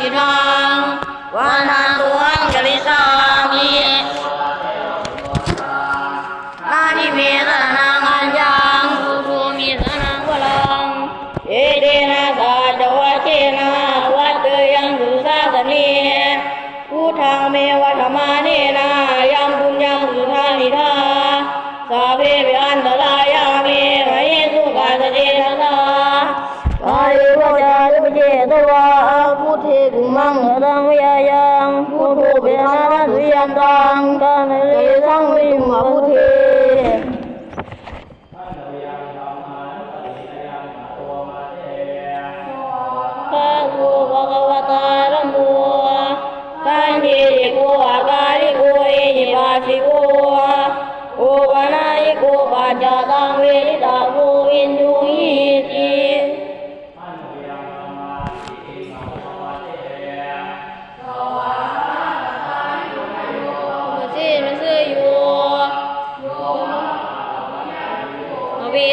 hidang Warna tuang gelisah ตุมังอลังวิยัผู้ทโธเบนะสุยันตังกาเนริสังวิมหาพุทเข้าทูพระกวตา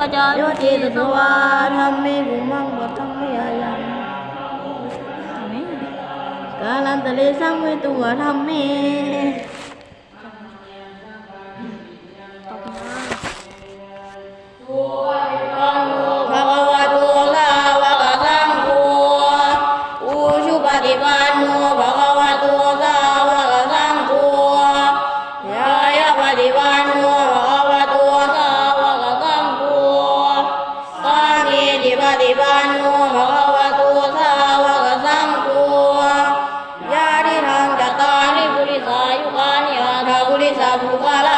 วจาโยติตวาธรรมิกุมังบทังมิยายังกาลันตะเลสังเวตุวะธรรมเม আবু Ala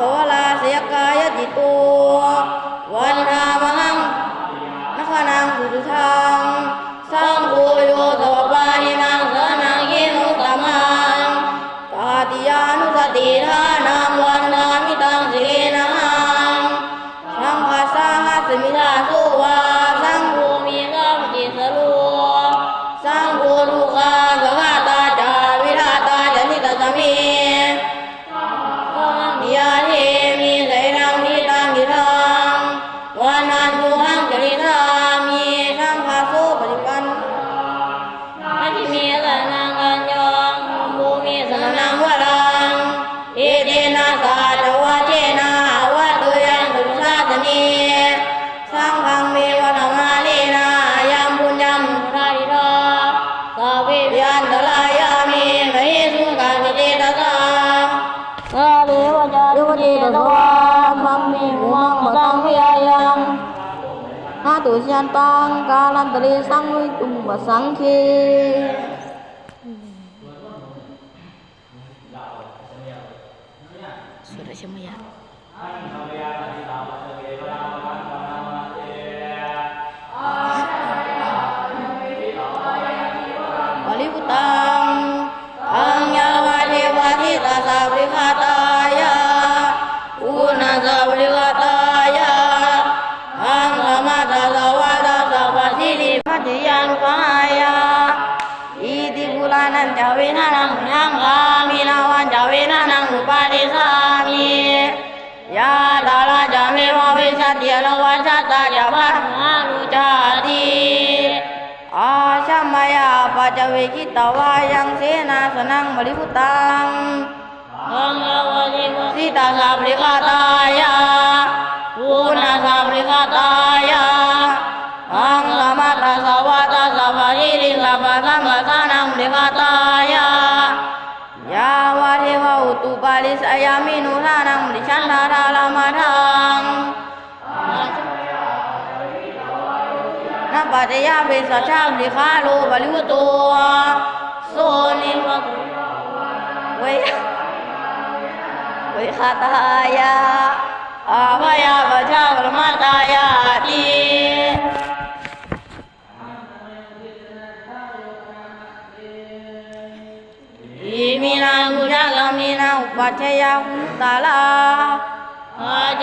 ภวลาเสียกายจิตตัว วันทามังนักนางสุดทางสร้างภูโยตวปานิมังเสนังยินุตมังปาติยานุสติธา tu sian tang ka lan tri sang wi tung ma sang khi sudah semua ya. เวกิตวายังเสนาสนังบริพุตังอังอาวติวะสิตาสาปริกาตาย นับปัจจยาเบสชาปริคาโลบริวุตัวโซนิวะเวยวิคาตายาอาภยาปชาปรมาตายาติอิมินากุจกามินาอุปัชยาหุตาลาอาจ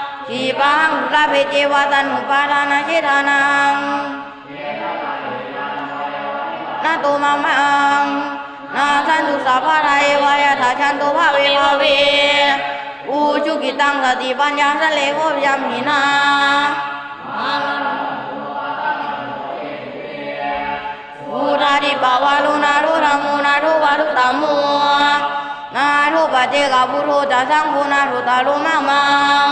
นทิมาลาชาปิจาอามามาลาจาอินทาจาตุโลกปาลาจาเทวตาชะตาเวกาปิจาสาเพสตาสุจีวันตุปุญญานิปากตานิมีสุขันกติวิทางนิตุชิปังปานเสนาจาชีปังลาเพเจวาตันุปาทานาเชานังนาโตมามังนาสันตุสัพพะทาเอวายาถาชันโตภาเวภาเวอุจุกิตังสติปัญญาสเลโกยามินาอุราดิปาวาลุนารุรามุนารุวารุตามุนารุปะเจกาบุโรจะสังคุนารุตาลุมังมัง